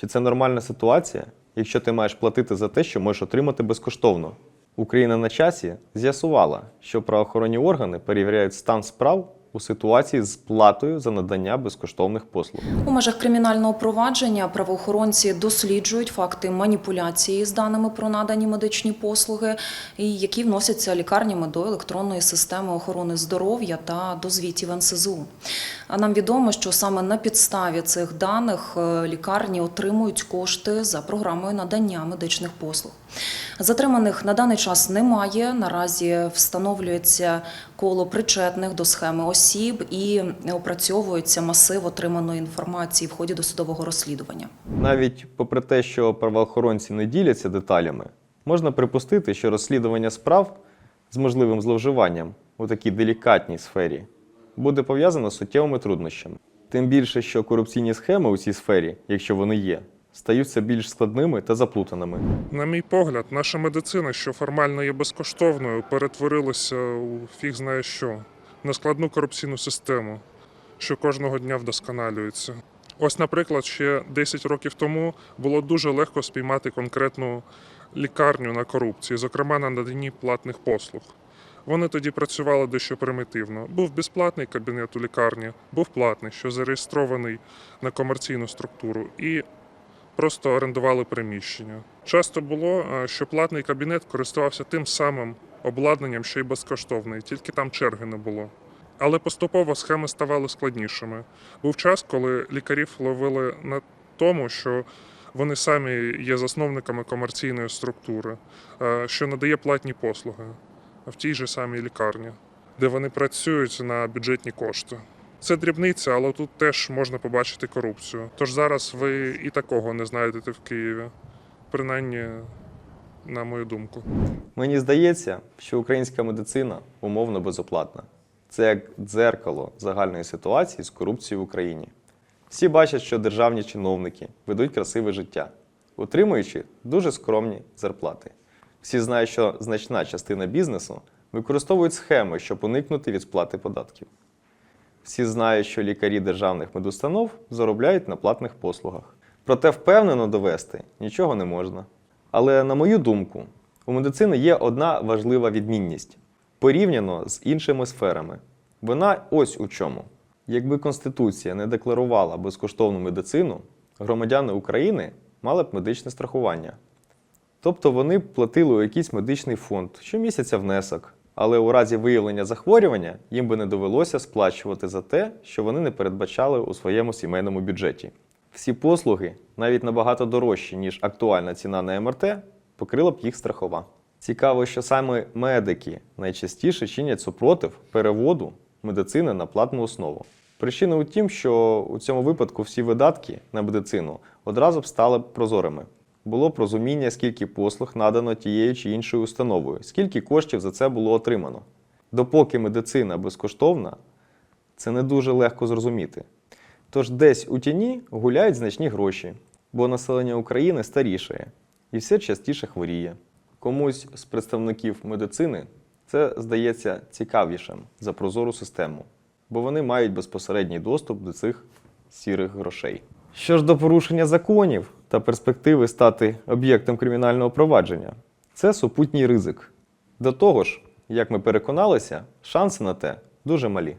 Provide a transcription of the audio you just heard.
Чи це нормальна ситуація, якщо ти маєш платити за те, що можеш отримати безкоштовно? Україна на часі з'ясувала, що правоохоронні органи перевіряють стан справ у ситуації з платою за надання безкоштовних послуг. У межах кримінального провадження правоохоронці досліджують факти маніпуляції з даними про надані медичні послуги, які вносяться лікарнями до електронної системи охорони здоров'я та до звітів НСЗУ. А нам відомо, що саме на підставі цих даних е, лікарні отримують кошти за програмою надання медичних послуг. Затриманих на даний час немає. Наразі встановлюється коло причетних до схеми осіб і опрацьовується масив отриманої інформації в ході досудового розслідування. Навіть попри те, що правоохоронці не діляться деталями, можна припустити, що розслідування справ з можливим зловживанням у такій делікатній сфері буде пов'язано з суттєвими труднощами. Тим більше, що корупційні схеми у цій сфері, якщо вони є, стають все більш складними та заплутаними. На мій погляд, наша медицина, що формально є безкоштовною, перетворилася у фіг знає що на складну корупційну систему, що кожного дня вдосконалюється. Ось, наприклад, ще 10 років тому було дуже легко спіймати конкретну лікарню на корупції, зокрема на наданні платних послуг. Вони тоді працювали дещо примітивно. Був безплатний кабінет у лікарні, був платний, що зареєстрований на комерційну структуру, і просто орендували приміщення. Часто було, е, що платний кабінет користувався тим самим обладнанням, що й безкоштовний, тільки там черги не було. Але поступово схеми ставали складнішими. Був час, коли лікарів ловили на тому, що вони самі є засновниками комерційної структури, е, що надає платні послуги в тій же самій лікарні, де вони працюють на бюджетні кошти. Це дрібниця, але тут теж можна побачити корупцію. Тож зараз ви і такого не знайдете в Києві, принаймні, на мою думку. Мені здається, що українська медицина умовно безоплатна. Це як дзеркало загальної ситуації з корупцією в Україні. Всі бачать, що державні чиновники ведуть красиве життя, отримуючи дуже скромні зарплати. Всі знають, що значна частина бізнесу використовують схеми, щоб уникнути від сплати податків. Всі знають, що лікарі державних медустанов заробляють на платних послугах. Проте впевнено довести нічого не можна. Але, на мою думку, у медицини є одна важлива відмінність порівняно з іншими сферами. Вона ось у чому. Якби Конституція не декларувала безкоштовну медицину, громадяни України мали б медичне страхування. Тобто вони б платили у якийсь медичний фонд щомісяця внесок, але у разі виявлення захворювання їм би не довелося сплачувати за те, що вони не передбачали у своєму сімейному бюджеті. Всі послуги, навіть набагато дорожчі, ніж актуальна ціна на МРТ, покрила б їх страхова. Цікаво, що саме медики найчастіше чинять супротив переводу медицини на платну основу. Причина у тім, що у цьому випадку всі видатки на медицину одразу б стали прозорими. Було б розуміння, скільки послуг надано тією чи іншою установою, скільки коштів за це було отримано. Допоки медицина безкоштовна, це не дуже легко зрозуміти. Тож десь у тіні гуляють значні гроші, бо населення України старішає і все частіше хворіє. Комусь з представників медицини це здається цікавішим за прозору систему, бо вони мають безпосередній доступ до цих сірих грошей. Що ж до порушення законів та перспективи стати об'єктом кримінального провадження, це супутній ризик. До того ж, як ми переконалися, шанси на те дуже малі.